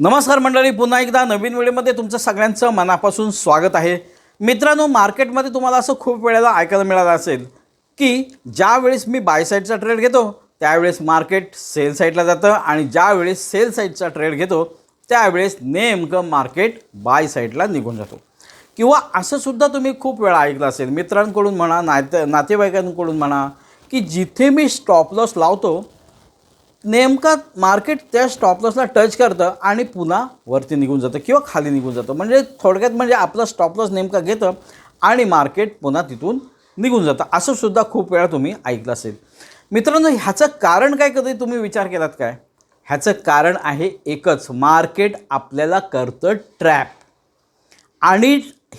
नमस्कार मंडळी पुन्हा एकदा नवीन वेळेमध्ये तुमचं सगळ्यांचं मनापासून स्वागत आहे. मित्रांनो मार्केटमध्ये तुम्हाला असं खूप वेळेला ऐकायला मिळालं असेल की ज्या वेळेस मी बाय साईडचा ट्रेड घेतो त्यावेळेस मार्केट सेल साईडला जातं आणि ज्या वेळेस सेल साईडचा ट्रेड घेतो त्यावेळेस नेमकं मार्केट बाय साईडला निघून जातो. किंवा असं सुद्धा तुम्ही खूप वेळा ऐकलं असेल मित्रांकडून म्हणा नाते नातेवाईकांकडून म्हणा की जिथे मी स्टॉप लॉस लावतो नेमका मार्केट त्या स्टॉपलॉसला टच करतं आणि पुन्हा वरती निघून जातं किंवा खाली निघून जातं. म्हणजे थोडक्यात म्हणजे आपला स्टॉपलॉस नेमका घेतं आणि मार्केट पुन्हा तिथून निघून जातं. असं सुद्धा खूप वेळा तुम्ही ऐकलं असेल. मित्रांनो ह्याचं कारण काय कधी तुम्ही विचार केलात काय? ह्याचं कारण आहे एकच मार्केट आपल्याला करतं ट्रॅप आणि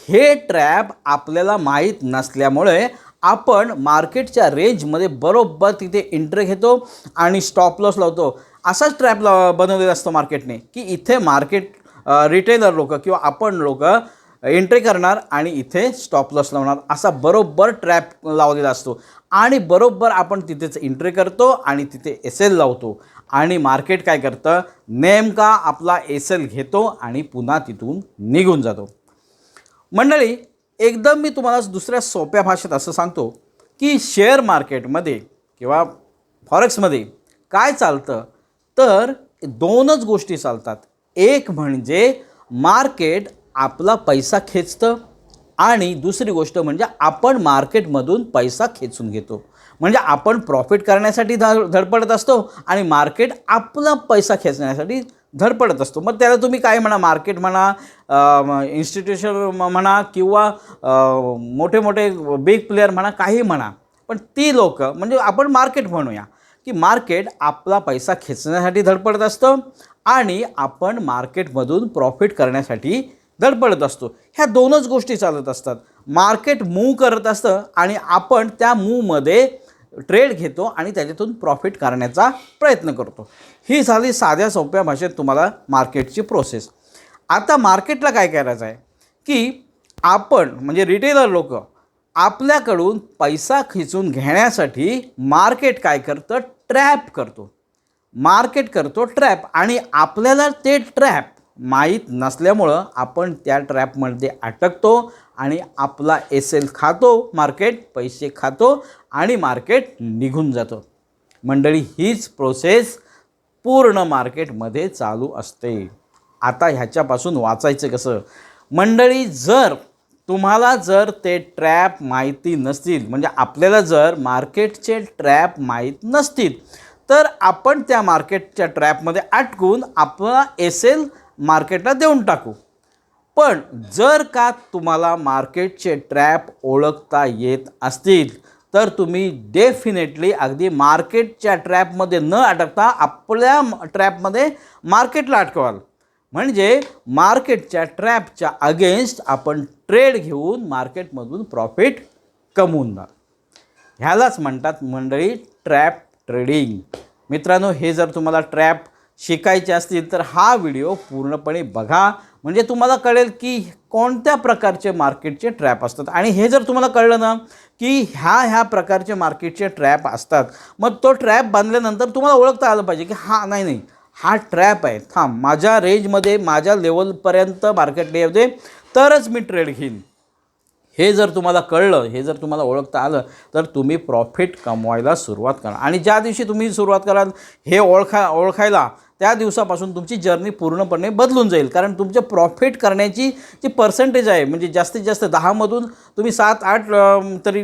हे ट्रॅप आपल्याला माहीत नसल्यामुळे आपण मार्केटच्या रेंजमध्ये बरोबर तिथे एंट्री घेतो आणि स्टॉप लॉस लावतो. असाच ट्रॅप ला बनवलेला असतो मार्केटने की इथे मार्केट रिटेलर लोक किंवा आपण लोक एंट्री करणार आणि इथे स्टॉप लॉस लावणार. असा बरोबर ट्रॅप लावलेला असतो. आणि बरोबर आपण तिथेच एंट्री करतो आणि तिथे एस एल लावतो. आणि मार्केट काय करतं? नेमका आपला एस एल घेतो आणि पुन्हा तिथून निघून जातो. मंडळी एकदम मी तुम्हाला दुसऱ्या सोप्या भाषेत असं सांगतो की शेअर मार्केटमध्ये किंवा फॉरेक्समध्ये काय चालतं? तर दोनच गोष्टी चालतात. एक म्हणजे मार्केट आपला पैसा खेचतं आणि दुसरी गोष्ट म्हणजे आपण मार्केटमधून पैसा खेचून घेतो. म्हणजे आपण प्रॉफिट करण्यासाठी ध धडपडत असतो आणि मार्केट आपला पैसा खेचण्यासाठी धडपडत असतो. मग त्याला तुम्ही काय म्हणा मार्केट म्हणा इन्स्टिट्यूशन म्हणा किंवा मोठे मोठे बिग प्लेअर म्हणा काही म्हणा. पण ती लोक म्हणजे आपण मार्केट म्हणूया की मार्केट आपला पैसा खेचण्यासाठी धडपडत असतं आणि आपण मार्केटमधून प्रॉफिट करण्यासाठी धडपडत असतो. ह्या दोनच गोष्टी चालत असतात. मार्केट मूव करत असतं आणि आपण त्या मूवमध्ये ट्रेड घेतो आणि त्याच्यातून प्रॉफिट करण्याचा प्रयत्न करतो. ही झाली साध्या सोप्या भाषेत तुम्हाला मार्केटची प्रोसेस आता मार्केटला काय करायचं आहे? की आपण म्हणजे रिटेलर लोक आपल्याकडून पैसा खिचून घेण्यासाठी मार्केट काय करतं? ट्रॅप करतो. मार्केट करतो ट्रॅप आणि आपल्याला ते ट्रॅप माहीत नसल्यामुळं आपण त्या ट्रॅपमध्ये अटकतो आणि आपला एस एल खातो मार्केट पैसे खातो आणि मार्केट निघून जातो. मंडळी हीच प्रोसेस पूर्ण मार्केटमध्ये चालू असते. आता ह्याच्यापासून वाचायचं कसं? मंडळी जर तुम्हाला जर ते ट्रॅप माहिती नसतील म्हणजे आपल्याला जर मार्केटचे ट्रॅप माहीत नसतील तर आपण त्या मार्केटच्या ट्रॅपमध्ये अटकून आपला एस एल मार्केटला देऊन टाकू. पण जर का तुम्हाला मार्केटचे ट्रॅप ओळखता येत असतील तर तुम्ही डेफिनेटली अगदी मार्केटच्या ट्रॅपमध्ये न अटकता आपल्या ट्रॅपमध्ये मार्केटला अटकवाल. म्हणजे मार्केटच्या ट्रॅपच्या अगेन्स्ट आपण ट्रेड घेऊन मार्केटमधून प्रॉफिट कमवून कमवणार ह्यालाच म्हणतात मंडळी ट्रॅप ट्रेडिंग मित्रांनो हे जर तुम्हाला ट्रॅप शिकायचे असतील तर हा व्हिडिओ पूर्णपणे बघा. म्हणजे तुम्हाला कळेल की कोणत्या प्रकारचे मार्केटचे ट्रॅप असतात. आणि हे जर तुम्हाला कळलं ना की ह्या ह्या प्रकारचे मार्केटचे ट्रॅप असतात. मग तो ट्रॅप बांधल्यानंतर तुम्हाला ओळखता आलं पाहिजे की हा नाही नाही हा ट्रॅप आहे. थांब माझ्या रेंजमध्ये माझ्या लेवलपर्यंत मार्केट येते तरच मी ट्रेड घेईन. हे जर तुम्हाला कळलं हे जर तुम्हाला ओळखता आलं तर तुम्ही प्रॉफिट कमवायला सुरुवात करा. आणि ज्या दिवशी तुम्ही सुरुवात कराल हे ओळखा ओळखायला त्या दिवसापासून तुमची जर्नी पूर्णपणे बदलून जाईल. कारण तुमचे प्रॉफिट करण्याची जी पर्सेंटेज आहे म्हणजे जास्तीत जास्त दहामधून तुम्ही सात आठ तरी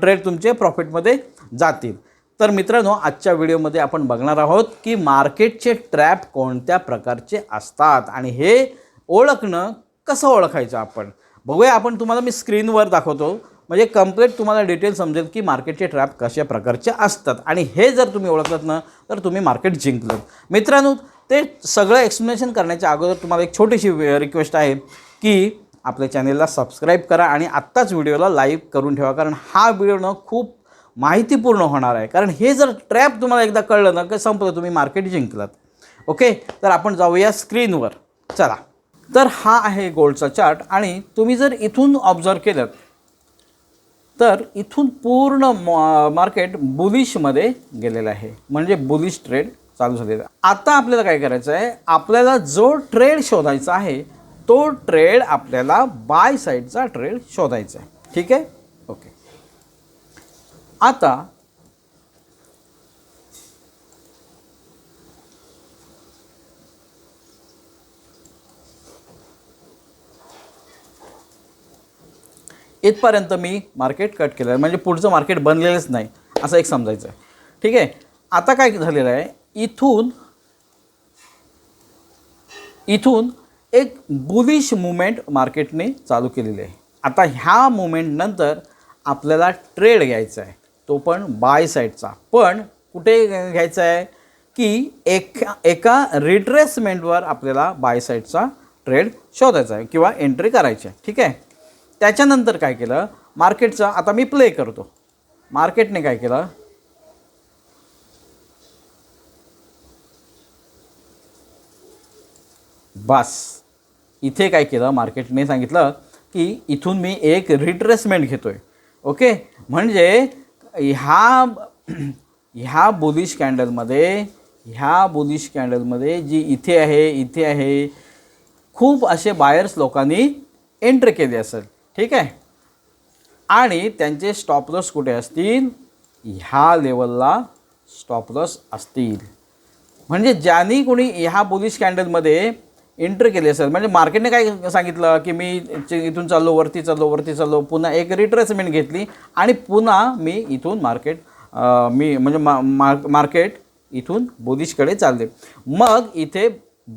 ट्रेड तुमचे प्रॉफिटमध्ये जातील. तर मित्रांनो आजच्या व्हिडिओमध्ये आपण बघणार आहोत की मार्केटचे ट्रॅप कोणत्या प्रकारचे असतात आणि हे ओळखणं कसं ओळखायचं आपण? बघूया आपण तुम्हाला मी स्क्रीनवर दाखवतो. म्हणजे कंप्लीट तुम्हाला डिटेल समजेल की मार्केटचे ट्रॅप कशा प्रकारचे असतात. आणि हे जर तुम्ही ओळखलात ना तर तुम्ही मार्केट जिंकलं मित्रांनो ते सगळं एक्सप्लेनेशन करण्याच्या अगोदर तुम्हाला एक छोटीशी रिक्वेस्ट आहे की आपल्या चॅनेलला सबस्क्राईब करा आणि आत्ताच व्हिडिओला लाईक करून ठेवा. कारण हा व्हिडिओ ना खूप माहितीपूर्ण होणार आहे. कारण हे जर ट्रॅप तुम्हाला एकदा कळलं ना की संपलं तुम्ही मार्केट जिंकलात. ओके तर आपण जाऊया स्क्रीनवर चला. तर हा आहे गोल्डचा चार्ट आणि तुम्ही जर इथून ऑब्झर्व केलं तर इथून पूर्ण मार्केट बुलिशमध्ये गेलेलं आहे. म्हणजे बुलिश ट्रेड चालू झालेलं आहे. आता आपल्याला काय करायचं आहे? आपल्याला जो ट्रेड शोधायचा आहे तो ट्रेड आपल्याला बाय साईडचा ट्रेड शोधायचा आहे. ठीक आहे? ओके. आता इथपर्यंत मी मार्केट कट केलं आहे. म्हणजे पुढचं मार्केट बनलेलंच नाही. असं एक समजायचं आहे ठीक आहे? आता काय झालेलं आहे? इथून इथून एक बुलिश मुवमेंट मार्केटने चालू केलेली आहे. आता ह्या मुवमेंटनंतर आपल्याला ट्रेड घ्यायचा आहे. तो पण बाय साईडचा पण कुठे घ्यायचा आहे? की एका एका रिट्रेसमेंटवर आपल्याला बाय साईडचा ट्रेड शोधायचा आहे किंवा एंट्री करायची आहे. ठीक आहे? त्याच्यानंतर काय केलं? मार्केटचं आता मी प्ले करतो. मार्केटने काय केलं? बस. इथे काय केलं? मार्केटने सांगितलं की इथून मी एक रिट्रेसमेंट घेतो आहे ओके म्हणजे ह्या ह्या बुलिश कॅन्डलमध्ये ह्या बुलिश कॅन्डलमध्ये जी इथे आहे इथे आहे खूप असे बायर्स लोकांनी एंट्री केली असेल. ठीक आहे? आणि त्यांचे स्टॉपलॉस कुठे असतील? ह्या लेवलला स्टॉपलॉस असतील. म्हणजे ज्यांनी कोणी ह्या बुलिश कॅन्डलमध्ये एंट्री केली असेल म्हणजे मार्केटने काय सांगितलं की मी इथून चाललो वरती चाललो वरती चाललो पुन्हा एक रिट्रेसमेंट घेतली आणि पुन्हा मी इथून मार्केट मी म्हणजे मा मार्क मार्केट इथून बुलिशकडे चालले. मग इथे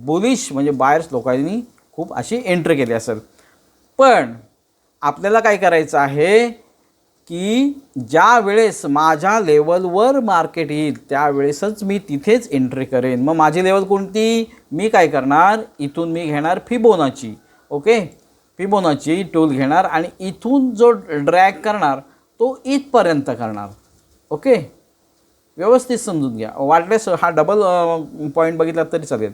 बुलिश म्हणजे बायर्स लोकांनी खूप अशी एंट्री केली असेल. पण आपल्याला काय करायचं आहे की ज्या वेळेस माझ्या लेवलवर मार्केट येईल त्यावेळेसच मी तिथेच एंट्री करेन. मग माझी लेवल कोणती? मी काय करणार? इथून मी घेणार फिबोनाची. ओके फिबोनाची टूल घेणार आणि इथून जो ड्रॅग करणार तो इथपर्यंत करणार. ओके व्यवस्थित समजून घ्या. वाटल्यास हा डबल पॉईंट बघितला तरी चालेल.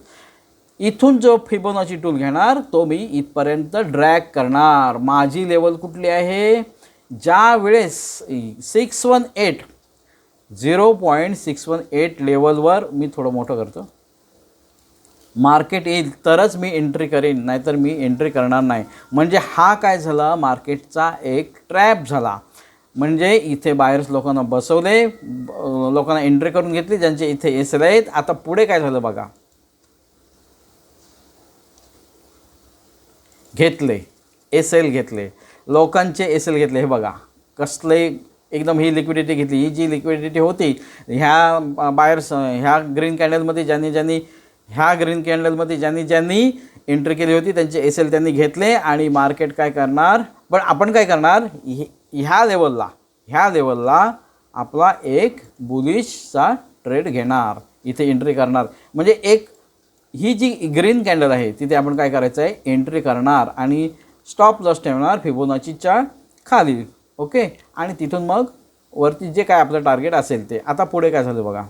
इथून जो फिबोनाची टूल घेणार तो मी इथपर्यंत ड्रॅग करणार. माझी लेवल कुठली आहे? ज्या वेळेस six one eight zero point six one eight लेवलवर मी थोडं मोठं करतो. मार्केट येईल तरच मी एंट्री करेन नाहीतर मी एंट्री करणार नाही. म्हणजे हा काय झाला? मार्केटचा एक ट्रॅप झाला. म्हणजे इथे बाहेरच लोकांना बसवले लोकांना एंट्री करून घेतली ज्यांचे इथे एस आहेत. आता पुढे काय झालं बघा? घेतले एस एल घेतले लोकांचे एस एल घेतले. हे बघा कसले एकदम ही लिक्विडिटी घेतली. ही जी लिक्विडिटी होती ह्या बायर्स ह्या ग्रीन कॅन्डलमध्ये ज्यांनी ज्यांनी ह्या ग्रीन कॅन्डलमध्ये ज्यांनी ज्यांनी एंट्री केली होती त्यांचे एस एल त्यांनी घेतले आणि मार्केट काय करणार? पण आपण काय करणार? ह्या लेवलला ह्या लेवलला आपला एक बुलिशचा ट्रेड घेणार. इथे एंट्री करणार. म्हणजे एक ही जी ग्रीन कॅन्डल आहे तिथे आपण काय करायचं आहे एंट्री करणार आणि स्टॉप लॉस ठेवणार फिबोनाचीच्या खाली. ओके आणि तिथून मग वरती जे काय आपलं टार्गेट असेल ते. आता पुढे काय झालं बघा.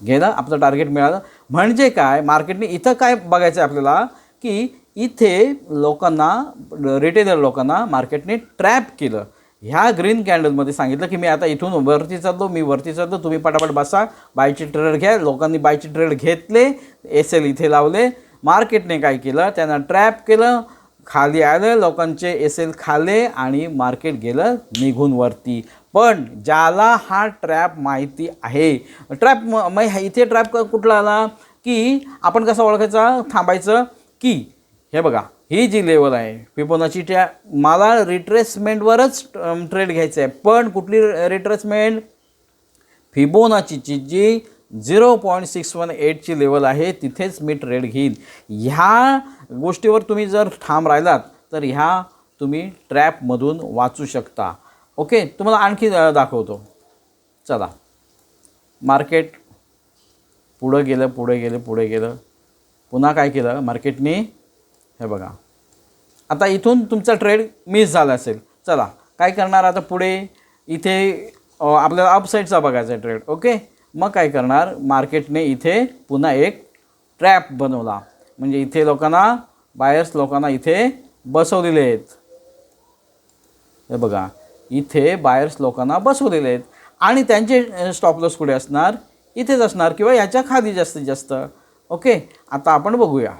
गेलं आपलं टार्गेट मिळालं. म्हणजे काय? मार्केटने इथं काय बघायचं आहे आपल्याला? की इथे लोकांना रिटेलर लोकांना मार्केटने ट्रॅप केलं. ह्या ग्रीन कॅन्डलमध्ये सांगितलं की मी आता इथून वरती चाललो मी वरती चाललो तुम्ही पटापट बसा बायची ट्रेड घ्या लोकांनी बायची ट्रेड घेतले एस एल इथे लावले मार्केटने काय केलं त्यांना ट्रॅप केलं खाली आलं लोकांचे एस एल खाले आणि मार्केट गेलं निघून वरती. पण ज्याला हा ट्रॅप माहिती आहे ट्रॅप म इथे ट्रॅप कुठला आला? की आपण कसं ओळखायचा? थांबायचं? की हे बघा ही जी लेवल आहे फिबोनाची त्या मला रिट्रेसमेंटवरच ट्रेड घ्यायचं आहे. पण कुठली रिट्रेसमेंट फिबोनाचीची जी झिरो पॉईंट सिक्स वन एटची लेवल आहे तिथेच मी ट्रेड घेईन. ह्या गोष्टीवर तुम्ही जर ठाम राहिलात तर ह्या तुम्ही ट्रॅपमधून वाचू शकता. ओके तुम्हाला आणखी दाखवतो. चला. मार्केट पुढं गेलं पुढे गेलं पुढे गेलं. पुन्हा काय केलं? मार्केटने हे बघा. आता इथून तुमचा ट्रेड मिस झाला असेल. चला काय करणार आता पुढे? इथे आपल्याला अपसाईडचा बघायचा आहे ट्रेड ओके मग काय करणार? मार्केटने इथे पुन्हा एक ट्रॅप बनवला. म्हणजे इथे लोकांना बायर्स लोकांना इथे बसवलेले आहेत. हे बघा इथे बायर्स लोकांना बसवलेले आहेत. आणि त्यांचे स्टॉप लॉस कुठे असणार इथेच असणार किंवा याच्या खाली जास्तीत जास्त. ओके आता आपण बघूया.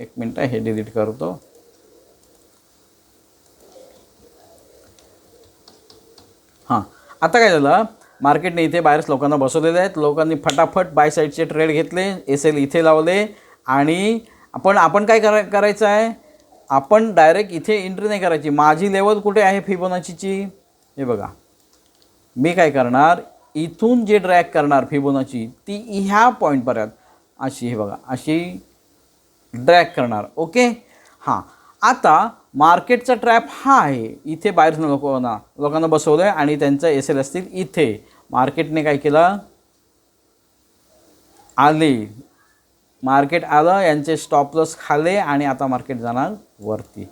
एक मिनटं हे डिलीट करतो. हां. आता काय झालं? मार्केटने इथे बाहेरच लोकांना बसवलेले आहेत. लोकांनी फटाफट बाय साईडचे ट्रेड घेतले. एस एल इथे लावले. आणि आपण आपण काय करा करायचं आहे? आपण डायरेक्ट इथे एंट्री नाही करायची. माझी लेवल कुठे आहे फिबोनाचीची हे बघा. मी काय करणार? इथून जे ड्रॅग करणार फिबोनाची ती ह्या पॉईंटपर्यंत अशी हे बघा अशी ड्रॅग करणार. ओके हां. आता मार्केटचा ट्रॅप हा आहे. इथे बाहेर लोकांना लोकांना बसवलं आहे आणि त्यांचं एस एल असतील इथे. मार्केटने काय केलं? आले. मार्केट आलं यांचे स्टॉपलॉस खाले आणि आता मार्केट जाणार वरती.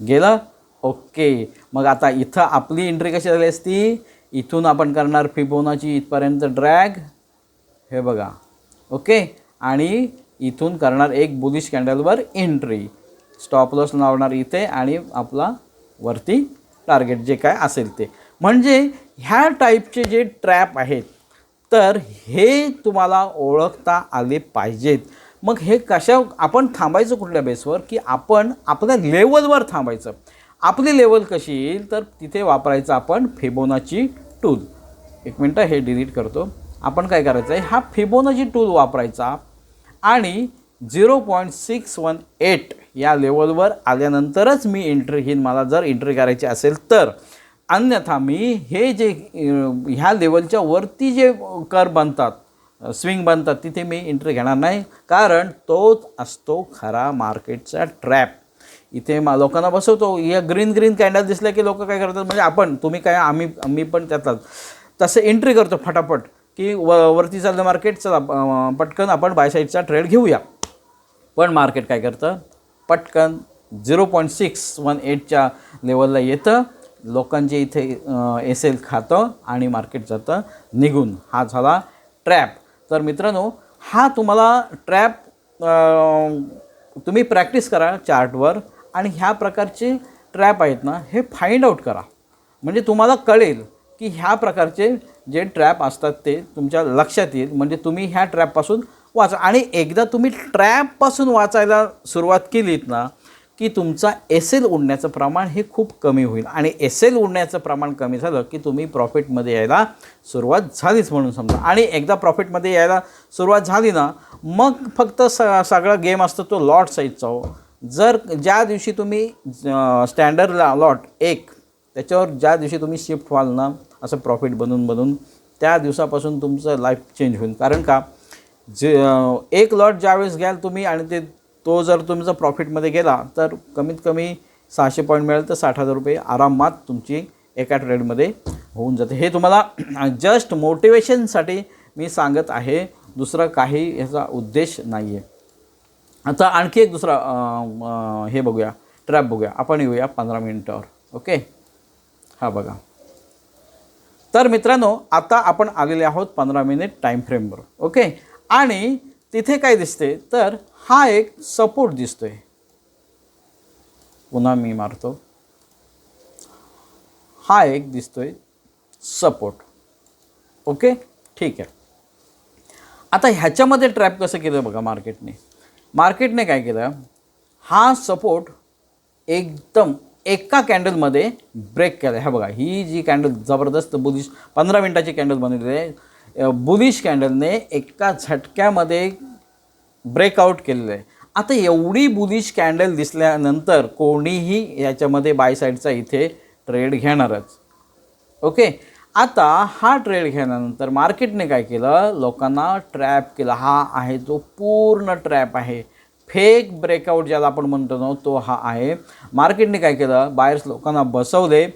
गेलं? ओके. मग आता इथं आपली एंट्री कशी झाली असती? इथून आपण करणार फिबोनाची इथपर्यंत ड्रॅग हे बघा. ओके? आणि इथून करणार एक बुलिश कॅन्डलवर एंट्री स्टॉप लॉस लावणार इथे आणि आपला वरती टार्गेट जे काय असेल ते. म्हणजे ह्या टाईपचे जे ट्रॅप आहेत तर हे तुम्हाला ओळखता आले पाहिजेत. मग हे कशा आपण थांबायचं कुठल्या बेसवर की आपण आपल्या लेवलवर थांबायचं. आपली लेवल कशी येईल? तर तिथे वापरायचं आपण फेबोनाची टूल एक मिनटं हे डिलीट करतो. आपण काय करायचं आहे हा फिबोनाची टूल वापरायचा आणि zero point six one eight या लेवलवर आल्यानंतरच मी एंट्री ही मला जर एंट्री करायची असेल तर. अन्यथा मी हे जे ह्या लेवलच्या वरती जे कर बनतात स्विंग बनतात तिथे मी एंट्री घेणार नाही. कारण तोच असतो खरा मार्केटचा ट्रॅप इथे मा लोकांना बसवतो या ग्रीन ग्रीन कॅन्डल दिसल्या की लोक काय करतात? म्हणजे आपण तुम्ही काय आम्ही मी पण त्यातलाच. तसं एंट्री करतो फटाफट. की व वरती चाललं मार्केट चला पटकन आपण बाय साईडचा ट्रेड घेऊया. पण मार्केट काय करतं? पटकन झिरो पॉईंट सिक्स वन एटच्या लेवलला येतं. लोकांचे इथे एस एल खातं आणि मार्केट जातं. निघून हा झाला ट्रॅप तर मित्रांनो हा तुम्हाला ट्रॅप तुम्ही प्रॅक्टिस करा चार्टवर आणि ह्या प्रकारचे ट्रॅप आहेत ना हे फाइंड आऊट करा. म्हणजे तुम्हाला कळेल की ह्या प्रकारचे जे ट्रॅप असतात ते तुमच्या लक्षात येईल. म्हणजे तुम्ही ह्या ट्रॅपपासून वाचा. आणि एकदा तुम्ही ट्रॅपपासून वाचायला सुरुवात केलीत ना की तुमचा एस एल उडण्याचं प्रमाण हे खूप कमी होईल. आणि एस एल उडण्याचं प्रमाण कमी झालं की तुम्ही प्रॉफिटमध्ये यायला सुरुवात झालीच म्हणून समजा. आणि एकदा प्रॉफिटमध्ये यायला सुरुवात झाली ना मग फक्त स सगळा गेम असतो तो लॉट साईजचा हो. जर ज्या दिवशी तुम्ही स्टँडर्ड लॉट एक त्याच्यावर ज्या दिवशी तुम्ही शिफ्ट व्हाल ना असं प्रॉफिट बनून बनून त्या दिवसापासून तुमचं लाईफ चेंज होईल. कारण का? जे एक लॉट ज्यावेळेस घ्याल तुम्ही आणि ते तो जर तुमचा प्रॉफिटमध्ये गेला तर कमीत कमी सहाशे पॉईंट मिळेल तर साठ हजार रुपये आरामात तुमची एका ट्रेडमध्ये होऊन जाते. हे तुम्हाला जस्ट मोटिवेशनसाठी मी सांगत आहे. दुसरं काही ह्याचा उद्देश नाही आहे आता आणखी एक दुसरा हे बघूया. ट्रॅप बघूया. आपण येऊया पंधरा मिनिटावर ओके हा बघा. तर मित्रांनो आता आपण आलेले आहोत पंधरा मिनिट टाईम फ्रेमवर ओके आणि तिथे काय दिसते? तर हा एक सपोर्ट दिसतोय. पुन्हा मी मारतो. हा एक दिसतोय सपोर्ट ओके ठीक आहे. आता ह्याच्यामध्ये ट्रॅप कसं केलं बघा मार्केटने मार्केटने काय केलं? हा सपोर्ट एकदम एका कॅन्डलमध्ये ब्रेक केला ह्या बघा ही जी कॅन्डल जबरदस्त बुलिश पंधरा मिनटाची कॅन्डल बनवली आहे. बुलिश कॅन्डलने एका झटक्यामध्ये ब्रेकआउट केलेलं आहे. आता एवढी बुलिश कॅन्डल दिसल्यानंतर कोणीही याच्यामध्ये बाय साईडचा इथे ट्रेड घेणारच. ओके आता हा ट्रेड घेण्यानंतर मार्केटने काय केलं? लोकांना ट्रॅप केला. हा आहे जो पूर्ण ट्रॅप आहे. फेक ब्रेकआउट ज्याला आपण म्हणतो ना तो हा आहे. मार्केटने काय केलं? बायर्स लोकांना बसवले.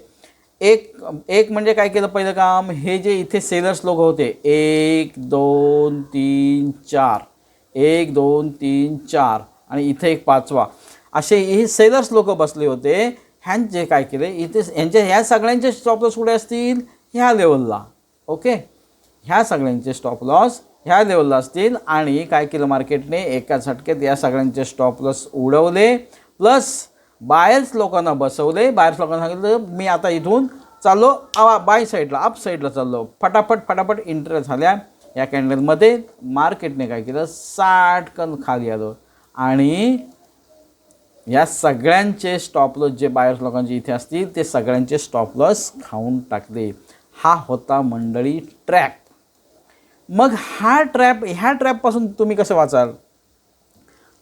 एक एक म्हणजे काय केलं पहिलं काम? हे जे इथे सेलर्स लोक होते एक दोन तीन चार. एक दोन तीन चार. आणि इथे एक पाचवा. असे हे सेलर्स लोक बसले होते. ह्यांचे काय केले? इथे ह्यांच्या ह्या सगळ्यांचे स्टॉप लॉस कुठे असतील? ह्या लेवलला. ओके? ह्या सगळ्यांचे स्टॉप लॉस ह्या लेवलला असतील. आणि काय केलं मार्केटने? एका झटक्यात या सगळ्यांचे स्टॉप लॉस उडवले. प्लस बायर्स लोकांना बसवले. बायर्स लोकांना सांगितलं मी आता इथून चाललो. आवा बाय साईडला अप साईडला चाललो. फटाफट फटाफट इंटर झाल्या. या कॅन्डलमध्ये मार्केटने काय केलं? साठकन खाली आलो. आणि या सगळ्यांचे स्टॉप लॉस जे बायर्स लोकांचे इथे असतील ते सगळ्यांचे स्टॉप लॉस खाऊन टाकले. हा होता मंडळी ट्रॅक मग हा ट्रॅप ह्या ट्रॅपपासून तुम्ही कसं वाचाल?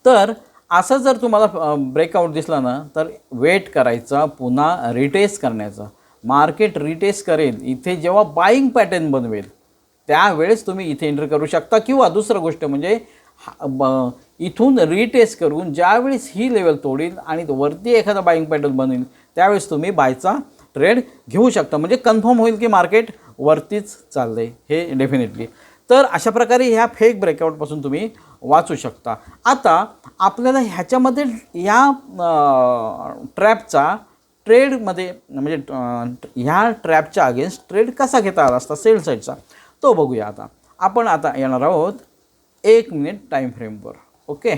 तर असं जर तुम्हाला ब्रेकआउट दिसला ना तर वेट करायचा पुन्हा रिटेस्ट करण्याचा. मार्केट रिटेस्ट करेल. इथे जेव्हा बाईंग पॅटर्न बनवेल त्यावेळेस तुम्ही इथे एंटर करू शकता. किंवा दुसरं गोष्ट म्हणजे हा- ब- इथून रिटेस्ट करून ज्यावेळेस ही लेवल तोडील आणि वरती एखादा बाईंग पॅटर्न बनेल त्यावेळेस तुम्ही बायचा ट्रेड घेऊ शकता. म्हणजे कन्फर्म होईल की मार्केट वरतीच चाललं आहे हे डेफिनेटली तर अशा प्रकारे ह्या फेक ब्रेकआउटपासून तुम्ही वाचू शकता. आता आपल्याला ह्याच्यामध्ये या ट्रॅपचा ट्रेडमध्ये म्हणजे ह्या ट्रॅपच्या अगेन्स्ट ट्रेड कसा घेता आला असता सेल साईडचा तो बघूया आता. आपण आता येणार आहोत एक मिनिट टाईम फ्रेमवर ओके?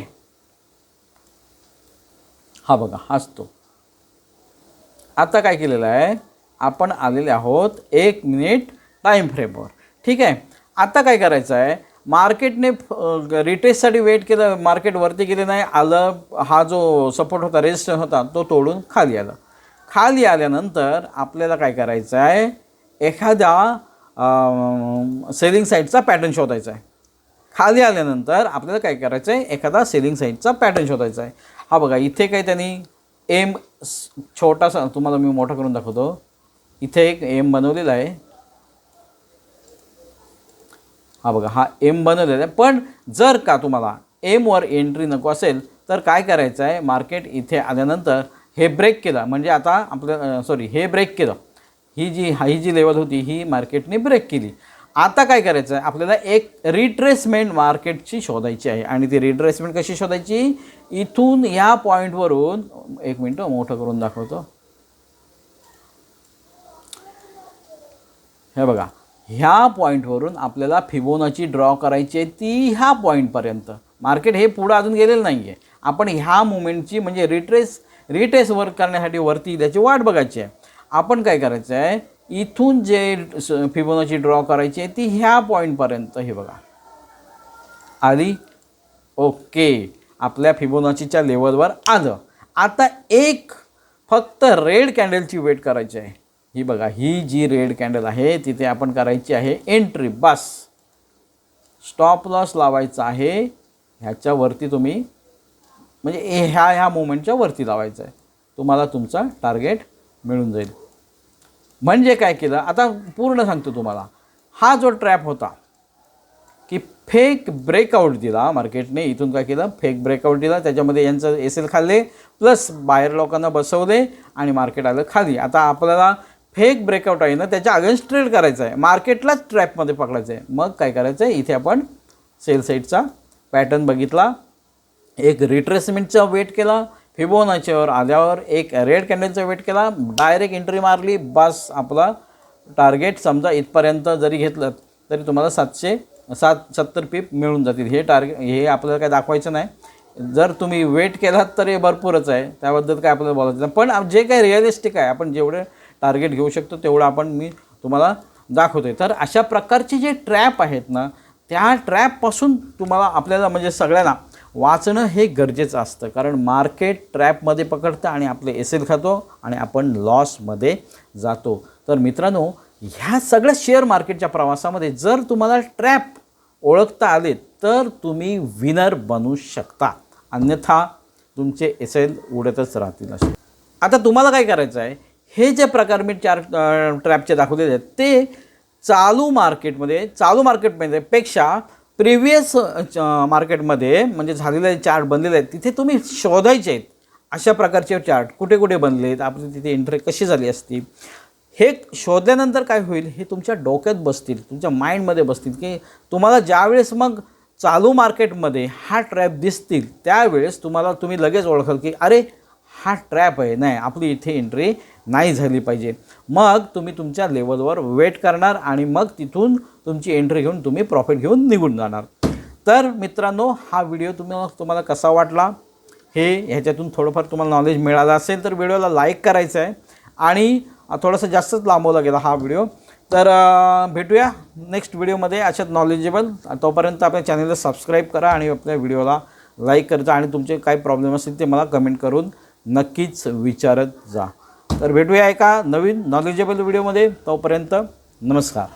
हा बघा हाच तो. आता काय केलेलं आहे? आपण आलेले आहोत एक मिनिट टाईम फ्रेमवर ठीक आहे? आता काय करायचं आहे? मार्केटने रिटेस्टसाठी वेट केलं मार्केट वरती गेले नाही आलं हा जो सपोर्ट होता रेजिस्टन्स होता तो तोडून खाली आला. खाली आल्यानंतर आपल्याला काय करायचं आहे? एखाद्या सेलिंग साईडचा पॅटर्न शोधायचा आहे. खाली आल्यानंतर आपल्याला काय करायचं आहे? एखादा सेलिंग साईडचा पॅटर्न शोधायचा आहे. हा बघा इथे काय त्यांनी एम छोटासा तुम्हाला मी मोठा करून दाखवतो. इथे एक एम बनवलेला आहे. हा बघा हा एम बनवलेला आहे. पण जर का तुम्हाला एमवर एंट्री नको असेल तर काय करायचं आहे? मार्केट इथे आल्यानंतर हे ब्रेक केलं. म्हणजे आता आपलं सॉरी हे ब्रेक केलं. ही जी ही जी लेवल होती ही मार्केटने ब्रेक केली. आता काय करायचं आहे? आपल्याला एक रिट्रेसमेंट मार्केटची शोधायची आहे. आणि ती रिट्रेसमेंट कशी शोधायची? इथून या पॉईंटवरून एक मिनटं मोठं करून दाखवतो. हे बघा ह्या पॉईंटवरून आपल्याला फिबोनाची ड्रॉ करायची आहे ती ह्या पॉईंटपर्यंत मार्केट हे पुढं अजून गेलेलं नाही आहे आपण ह्या मुमेंटची म्हणजे रिट्रेस रिट्रेस वर्क करण्यासाठी वरती त्याची वाट बघायची आहे. आपण काय करायचं आहे? इथून जे फिबोनाची ड्रॉ करायची आहे ती ह्या पॉईंटपर्यंत हे बघा. आली? ओके. आपल्या फिबोनाचीच्या लेवलवर आलं. आता एक फक्त रेड कॅन्डलची वेट करायची आहे. ही बघा ही जी रेड कॅन्डल आहे तिथे आपण करायची आहे एंट्री. बस. स्टॉप लॉस लावायचा आहे. ह्याच्यावरती तुम्ही म्हणजे ह्या ह्या मोमेंटच्या वरती लावायचं आहे. तुम्हाला तुमचा टार्गेट मिळून जाईल. म्हणजे काय केलं आता पूर्ण सांगतो तुम्हाला. हा जो ट्रॅप होता की फेक ब्रेकआउट दिला मार्केटने इथून काय केलं फेक ब्रेकआउट दिला त्याच्यामध्ये यांचं एस एल खाल्ले प्लस बाहेर लोकांना बसवले आणि मार्केट आलं खाली. आता आपल्याला फेक ब्रेकआउट आहे ना त्याच्या अगेन्स्ट ट्रेड करायचं आहे. मार्केटलाच ट्रॅपमध्ये पकडायचं आहे. मग काय करायचं आहे? इथे आपण सेल साईडचा पॅटर्न बघितला. एक रिट्रेसमेंटचा वेट केला. फिबोनाच्यावर आल्यावर एक रेड कॅन्डलचा वेट केला. डायरेक्ट एंट्री मारली. बस आपला टार्गेट समजा इथपर्यंत जरी घेतलं तरी तुम्हाला सातशे सात सत्तर पीप मिळून जातील. हे टार्गेट हे आपल्याला काय दाखवायचं नाही. जर तुम्ही वेट केलात तर हे भरपूरच आहे. त्याबद्दल काय आपल्याला बोलायचं नाही. पण जे काही रिअलिस्टिक आहे आपण जेवढे टार्गेट घेऊ शकतो तेवढं आपण मी तुम्हाला दाखवतोय. तर अशा प्रकारचे जे ट्रॅप आहेत ना त्या ट्रॅपपासून तुम्हाला आपल्याला म्हणजे सगळ्यांना वाचणं हे गरजेचं असतं. कारण मार्केट ट्रॅपमध्ये पकडतं आणि आपले एस एल खातो आणि आपण लॉसमध्ये जातो. तर मित्रांनो ह्या सगळ्या शेअर मार्केटच्या प्रवासामध्ये जर तुम्हाला ट्रॅप ओळखता आले तर तुम्ही विनर बनू शकता. अन्यथा तुमचे एस एल उडतच राहतील असे. आता तुम्हाला काय करायचं आहे हे जे प्रकार मी चार ट्रॅपचे दाखवलेले आहेत ते चालू मार्केटमध्ये चालू मार्केटमध्ये पेक्षा प्रिव्हियस मार्केटमध्ये म्हणजे झालेले चार्ट बनलेले आहेत तिथे तुम्ही शोधायचे आहेत. अशा प्रकारचे चार्ट कुठे कुठे बनले आहेत आपली तिथे एंट्री कशी झाली असती. हे शोधल्यानंतर काय होईल हे तुमच्या डोक्यात बसतील तुमच्या माइंडमध्ये बसतील की तुम्हाला ज्यावेळेस मग चालू मार्केटमध्ये हा ट्रॅप दिसतील त्यावेळेस तुम्हाला तुम्ही लगेच ओळखाल की अरे हा ट्रॅप आहे नाही आपली इथे एंट्री नाही झाली पाहिजे. मग तुम्ही तुमच्या लेवलवर वेट करणार आणि मग तिथून तुमची एंट्री घेऊन तुम्ही प्रॉफिट घेऊन निघून जाणार. तर मित्रांनो हा व्हिडिओ तुम्ही तुम्हाला कसा वाटला? हे ह्याच्यातून थोडंफार तुम्हाला नॉलेज मिळालं असेल तर व्हिडिओला लाईक करायचं आहे. आणि थोडंसं जास्तच लांबवला गेला हा व्हिडिओ तर भेटूया नेक्स्ट व्हिडिओमध्ये अशाच नॉलेजेबल तोपर्यंत आपल्या चॅनलला सबस्क्राईब करा आणि आपल्या व्हिडिओला लाईक करता आणि तुमचे काय प्रॉब्लेम असतील ते मला कमेंट करून नक्कीच विचारत जा. तर भेटूया एका नवीन नॉलेजेबल व्हिडिओमध्ये तोपर्यंत नमस्कार.